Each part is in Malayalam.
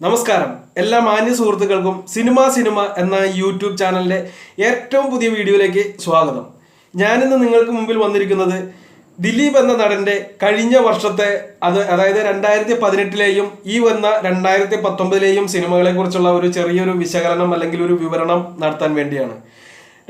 നമസ്കാരം. എല്ലാ മാന്യ സുഹൃത്തുക്കൾക്കും സിനിമ സിനിമ എന്ന യൂട്യൂബ് ചാനലിന്റെ ഏറ്റവും പുതിയ വീഡിയോയിലേക്ക് സ്വാഗതം. ഞാനിന്ന് നിങ്ങൾക്ക് മുമ്പിൽ വന്നിരിക്കുന്നത് ദിലീപ് എന്ന നടന്റെ കഴിഞ്ഞ വർഷത്തെ അത് അതായത് രണ്ടായിരത്തി പതിനെട്ടിലെയും ഈ വന്ന രണ്ടായിരത്തി പത്തൊമ്പതിലെയും സിനിമകളെ കുറിച്ചുള്ള ഒരു ചെറിയൊരു വിശകലനം അല്ലെങ്കിൽ ഒരു വിവരണം നടത്താൻ വേണ്ടിയാണ്.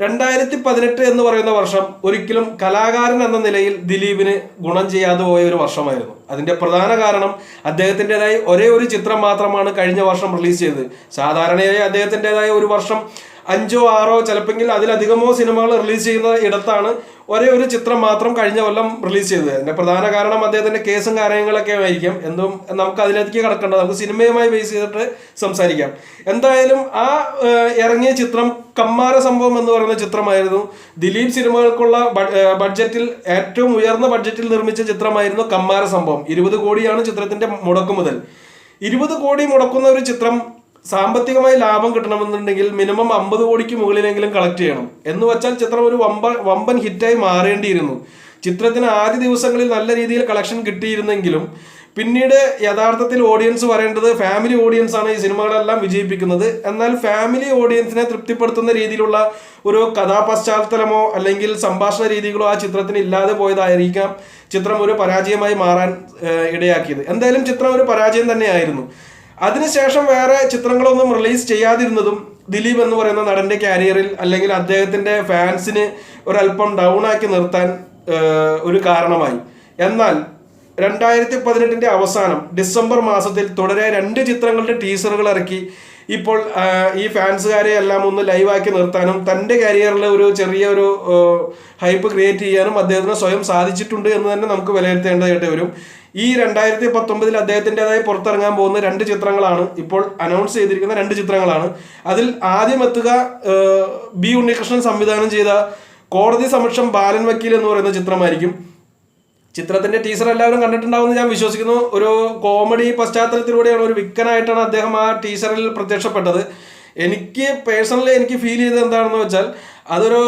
രണ്ടായിരത്തി പതിനെട്ട് എന്ന് പറയുന്ന വർഷം ഒരിക്കലും കലാകാരൻ എന്ന നിലയിൽ ദിലീപിന് ഗുണം ചെയ്യാതെ പോയ ഒരു വർഷമായിരുന്നു. അതിന്റെ പ്രധാന കാരണം അദ്ദേഹത്തിന്റെതായി ഒരേ ഒരു ചിത്രം മാത്രമാണ് കഴിഞ്ഞ വർഷം റിലീസ് ചെയ്തത്. സാധാരണയായി അദ്ദേഹത്തിന്റെതായ ഒരു വർഷം അഞ്ചോ ആറോ ചിലപ്പെങ്കിൽ അതിലധികമോ സിനിമകൾ റിലീസ് ചെയ്യുന്ന ഇടത്താണ് ഒരേ ഒരു ചിത്രം മാത്രം കഴിഞ്ഞ കൊല്ലം റിലീസ് ചെയ്തത്. അതിന്റെ പ്രധാന കാരണം അദ്ദേഹത്തിന്റെ കേസും കാര്യങ്ങളൊക്കെ ആയിരിക്കും. എന്തും നമുക്ക് അതിലേക്ക് കിടക്കേണ്ടത് നമുക്ക് സിനിമയുമായി ബേസ് ചെയ്തിട്ട് സംസാരിക്കാം. എന്തായാലും ആ ഇറങ്ങിയ ചിത്രം കമ്മാര സംഭവം എന്ന് പറയുന്ന ചിത്രമായിരുന്നു. ദിലീപ് സിനിമകൾക്കുള്ള ബഡ്ജറ്റിൽ ഏറ്റവും ഉയർന്ന ബഡ്ജറ്റിൽ നിർമ്മിച്ച ചിത്രമായിരുന്നു കമ്മാര സംഭവം. ഇരുപത് കോടിയാണ് ചിത്രത്തിന്റെ മുടക്കുമുതൽ ഇരുപത് കോടി മുടക്കുന്ന ഒരു ചിത്രം സാമ്പത്തികമായി ലാഭം കിട്ടണമെന്നുണ്ടെങ്കിൽ മിനിമം അമ്പത് കോടിക്ക് മുകളിലെങ്കിലും കളക്ട് ചെയ്യണം. എന്ന് വെച്ചാൽ ചിത്രം ഒരു വമ്പ വമ്പൻ ഹിറ്റായി മാറേണ്ടിയിരുന്നു. ചിത്രത്തിന് ആദ്യ ദിവസങ്ങളിൽ നല്ല രീതിയിൽ കളക്ഷൻ കിട്ടിയിരുന്നെങ്കിലും പിന്നീട് യഥാർത്ഥത്തിൽ ഓഡിയൻസ് പറയേണ്ടത് ഫാമിലി ഓഡിയൻസ് ആണ് ഈ സിനിമകളെല്ലാം വിജയിപ്പിക്കുന്നത്. എന്നാൽ ഫാമിലി ഓഡിയൻസിനെ തൃപ്തിപ്പെടുത്തുന്ന രീതിയിലുള്ള ഒരു കഥാപശ്ചാത്തലമോ അല്ലെങ്കിൽ സംഭാഷണ രീതികളോ ആ ചിത്രത്തിന് ഇല്ലാതെ പോയതായിരിക്കാം ചിത്രം ഒരു പരാജയമായി മാറാൻ ഇടയാക്കിയത്. എന്തായാലും ചിത്രം ഒരു പരാജയം തന്നെയായിരുന്നു. അതിനുശേഷം വേറെ ചിത്രങ്ങളൊന്നും റിലീസ് ചെയ്യാതിരുന്നതും ദിലീപ് എന്ന് പറയുന്ന നടന്റെ കാരിയറിൽ അല്ലെങ്കിൽ അദ്ദേഹത്തിന്റെ ഫാൻസിന് ഒരല്പം ഡൗൺ ആക്കി നിർത്താൻ ഒരു കാരണമായി. എന്നാൽ രണ്ടായിരത്തി പതിനെട്ടിന്റെ അവസാനം ഡിസംബർ മാസത്തിൽ തുടരെ രണ്ട് ചിത്രങ്ങളുടെ ടീസറുകൾ ഇറക്കി. ഇപ്പോൾ ഈ ഫാൻസുകാരെ എല്ലാം ഒന്ന് ലൈവാക്കി നിർത്താനും തന്റെ കരിയറിൽ ഒരു ചെറിയ ഒരു ഹൈപ്പ് ക്രിയേറ്റ് ചെയ്യാനും അദ്ദേഹത്തിന് സ്വയം സാധിച്ചിട്ടുണ്ട് എന്ന് തന്നെ നമുക്ക് വിലയിരുത്തേണ്ടതായിട്ട് വരും. ഈ രണ്ടായിരത്തി പത്തൊമ്പതിൽ അദ്ദേഹത്തിന്റെതായി പുറത്തിറങ്ങാൻ പോകുന്ന രണ്ട് ചിത്രങ്ങളാണ് ഇപ്പോൾ അനൗൺസ് ചെയ്തിരിക്കുന്ന രണ്ട് ചിത്രങ്ങളാണ്. അതിൽ ആദ്യം എത്തുക ബി ഉണ്ണികൃഷ്ണൻ സംവിധാനം ചെയ്ത കോടതി സമക്ഷം ബാലൻ വക്കീൽ എന്ന് പറയുന്ന ചിത്രമായിരിക്കും. ചിത്രത്തിന്റെ ടീസർ എല്ലാവരും കണ്ടിട്ടുണ്ടാവുമെന്ന് ഞാൻ വിശ്വസിക്കുന്നു. ഒരു കോമഡി പശ്ചാത്തലത്തിലൂടെയാണ് ഒരു വിക്കനായിട്ടാണ് അദ്ദേഹം ആ ടീസറിൽ പ്രത്യക്ഷപ്പെട്ടത്. എനിക്ക് പേഴ്സണലി എനിക്ക് ഫീൽ ചെയ്തത് എന്താണെന്ന് വെച്ചാൽ അതൊരു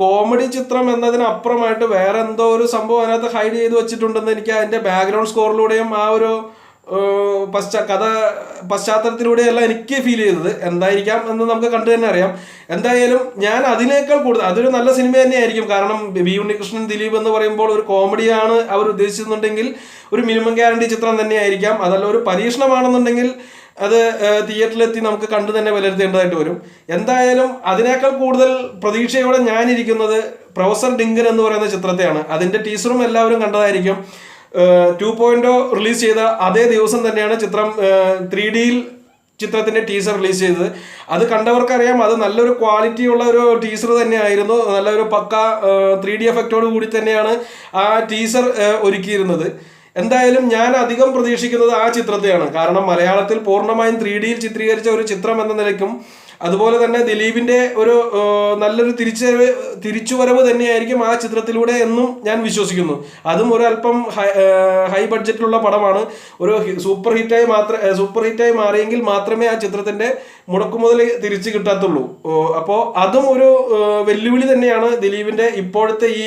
കോമഡി ചിത്രം എന്നതിനപ്പുറമായിട്ട് വേറെ എന്തോ ഒരു സംഭവം അതിനകത്ത് ഹൈഡ് ചെയ്ത് വെച്ചിട്ടുണ്ടെന്ന് എനിക്ക് അതിന്റെ ബാക്ക്ഗ്രൗണ്ട് സ്കോറിലൂടെയും ആ ഒരു പശ്ചാ കഥ പശ്ചാത്തലത്തിലൂടെയല്ല എനിക്ക് ഫീൽ ചെയ്തത്. എന്തായിരിക്കാം എന്ന് നമുക്ക് കണ്ടു തന്നെ അറിയാം. എന്തായാലും ഞാൻ അതിനേക്കാൾ കൂടുതൽ അതൊരു നല്ല സിനിമ തന്നെയായിരിക്കും. കാരണം ബി ഉണ്ണികൃഷ്ണൻ ദിലീപ് എന്ന് പറയുമ്പോൾ ഒരു കോമഡിയാണ് അവർ ഉദ്ദേശിക്കുന്നുണ്ടെങ്കിൽ ഒരു മിനിമം ഗ്യാരണ്ടി ചിത്രം തന്നെയായിരിക്കാം. അതല്ല ഒരു പരീക്ഷണമാണെന്നുണ്ടെങ്കിൽ അത് തിയേറ്ററിലെത്തി നമുക്ക് കണ്ടു തന്നെ വിലയിരുത്തേണ്ടതായിട്ട് വരും. എന്തായാലും അതിനേക്കാൾ കൂടുതൽ പ്രതീക്ഷയോടെ ഞാനിരിക്കുന്നത് പ്രൊഫസർ ഡിങ്കൻ എന്ന് പറയുന്ന ചിത്രത്തെയാണ്. അതിന്റെ ടീസറും എല്ലാവരും കണ്ടതായിരിക്കും. ടു പോയിന്റ് റിലീസ് ചെയ്ത അതേ ദിവസം തന്നെയാണ് ചിത്രം ത്രീ ഡിയിൽ ചിത്രത്തിന്റെ ടീസർ റിലീസ് ചെയ്തത്. അത് കണ്ടവർക്കറിയാം അത് നല്ലൊരു ക്വാളിറ്റി ഉള്ള ഒരു ടീസർ തന്നെയായിരുന്നു. നല്ലൊരു പക്ക ത്രീ ഡി എഫക്റ്റോട് കൂടി തന്നെയാണ് ആ ടീസർ ഒരുക്കിയിരുന്നത്. എന്തായാലും ഞാൻ അധികം പ്രതീക്ഷിക്കുന്നത് ആ ചിത്രത്തെയാണ്. കാരണം മലയാളത്തിൽ പൂർണമായും ത്രീ ഡിയിൽ ചിത്രീകരിച്ച ഒരു ചിത്രം എന്ന നിലയ്ക്കും അതുപോലെ തന്നെ ദിലീപിന്റെ ഒരു നല്ലൊരു തിരിച്ചറിവ് തിരിച്ചുവരവ് തന്നെയായിരിക്കും ആ ചിത്രത്തിലൂടെ എന്നും ഞാൻ വിശ്വസിക്കുന്നു. അതും ഒരു അല്പം ഹൈ ബഡ്ജറ്റിലുള്ള പടമാണ്. ഒരു സൂപ്പർ ഹിറ്റായി മാത്രം സൂപ്പർ ഹിറ്റായി മാറിയെങ്കിൽ മാത്രമേ ആ ചിത്രത്തിന്റെ മുടക്കുമുതൽ തിരിച്ചു കിട്ടാത്തുള്ളൂ. അപ്പോൾ അതും ഒരു വെല്ലുവിളി തന്നെയാണ് ദിലീപിന്റെ ഇപ്പോഴത്തെ ഈ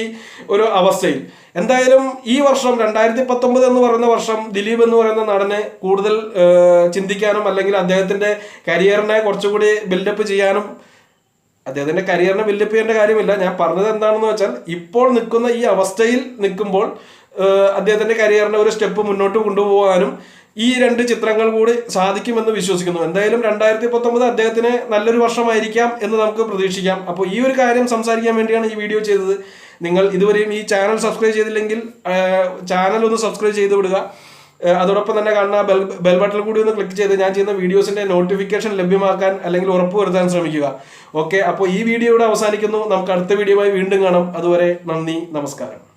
ഒരു അവസ്ഥയിൽ. എന്തായാലും ഈ വർഷം രണ്ടായിരത്തി പത്തൊമ്പത് എന്ന് പറയുന്ന വർഷം ദിലീപ് എന്ന് പറയുന്ന നടനെ കൂടുതൽ ചിന്തിക്കാനും അല്ലെങ്കിൽ അദ്ദേഹത്തിന്റെ കരിയറിനെ കുറച്ചുകൂടി ബിൽഡപ്പ് ചെയ്യാനും അദ്ദേഹത്തിന്റെ കരിയറിനെ ബിൽഡപ്പ് ചെയ്യേണ്ട കാര്യമില്ല. ഞാൻ പറഞ്ഞത് എന്താണെന്ന് വെച്ചാൽ ഇപ്പോൾ നിൽക്കുന്ന ഈ അവസ്ഥയിൽ നിൽക്കുമ്പോൾ അദ്ദേഹത്തിന്റെ കരിയറിനെ ഒരു സ്റ്റെപ്പ് മുന്നോട്ട് കൊണ്ടുപോകാനും ഈ രണ്ട് ചിത്രങ്ങൾ കൂടി സാധിക്കുമെന്ന് വിശ്വസിക്കുന്നു. എന്തായാലും രണ്ടായിരത്തി പത്തൊമ്പത് അദ്ദേഹത്തിന് നല്ലൊരു വർഷമായിരിക്കാം എന്ന് നമുക്ക് പ്രതീക്ഷിക്കാം. അപ്പോൾ ഈ ഒരു കാര്യം സംസാരിക്കാൻ വേണ്ടിയാണ് ഈ വീഡിയോ ചെയ്തത്. നിങ്ങൾ ഇതുവരെയും ഈ ചാനൽ സബ്സ്ക്രൈബ് ചെയ്തില്ലെങ്കിൽ ചാനൽ ഒന്ന് സബ്സ്ക്രൈബ് ചെയ്ത് വിടുക. അതോടൊപ്പം തന്നെ കാണുന്ന ബെൽ ബെൽ ബട്ടൺ കൂടി ഒന്ന് ക്ലിക്ക് ചെയ്ത് ഞാൻ ചെയ്യുന്ന വീഡിയോസിന്റെ നോട്ടിഫിക്കേഷൻ ലഭ്യമാക്കാൻ അല്ലെങ്കിൽ ഉറപ്പ് വരുത്താൻ ശ്രമിക്കുക. ഓക്കെ അപ്പോൾ ഈ വീഡിയോ ഇവിടെ അവസാനിക്കുന്നു. നമുക്ക് അടുത്ത വീഡിയോയുമായി വീണ്ടും കാണാം. അതുവരെ നന്ദി നമസ്കാരം.